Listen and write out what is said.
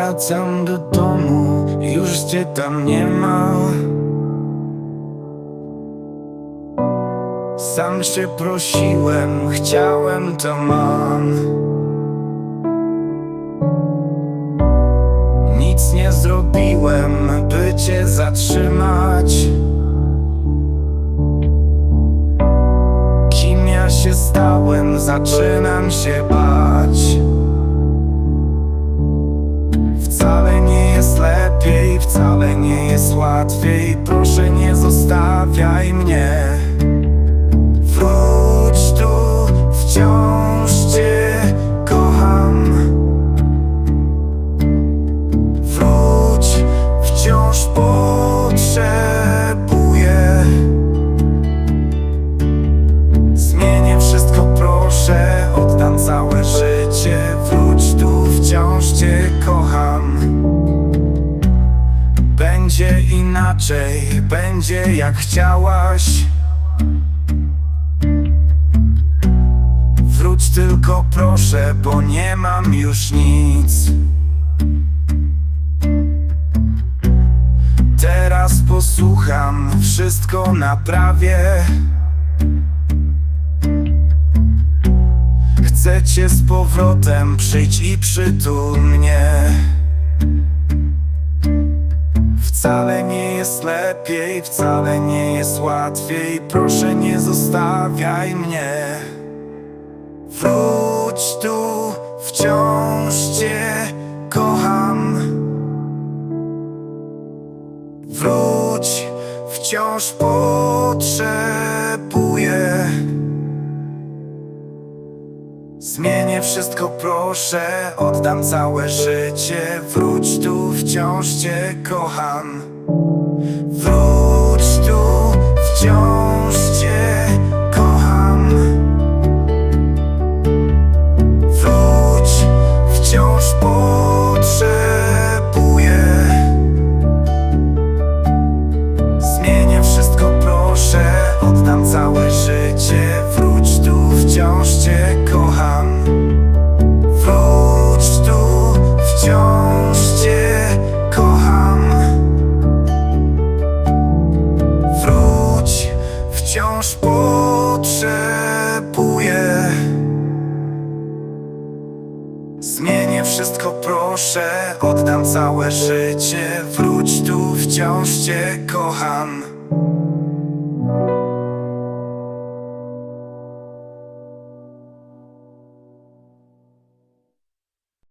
Wracam do domu, już cię tam nie ma. Sam się prosiłem, chciałem to mam. Nic nie zrobiłem, by cię zatrzymać. Kim ja się stałem, zaczynam się bać łatwiej Proszę nie zostawiaj mnie Będzie inaczej, będzie jak chciałaś. Wróć tylko proszę, bo nie mam już nic. Teraz posłucham, wszystko naprawię. Chcę cię z powrotem, przyjdź i przytul mnie Wcale nie jest lepiej, wcale nie jest łatwiej. Proszę nie zostawiaj mnie. Wróć tu, wciąż cię kocham. Wróć, wciąż potrzebuję wszystko proszę, oddam całe życie. Wróć tu, wciąż cię kocham wciąż potrzebuję. Zmienię wszystko proszę, oddam całe życie. Wróć tu, wciąż cię kocham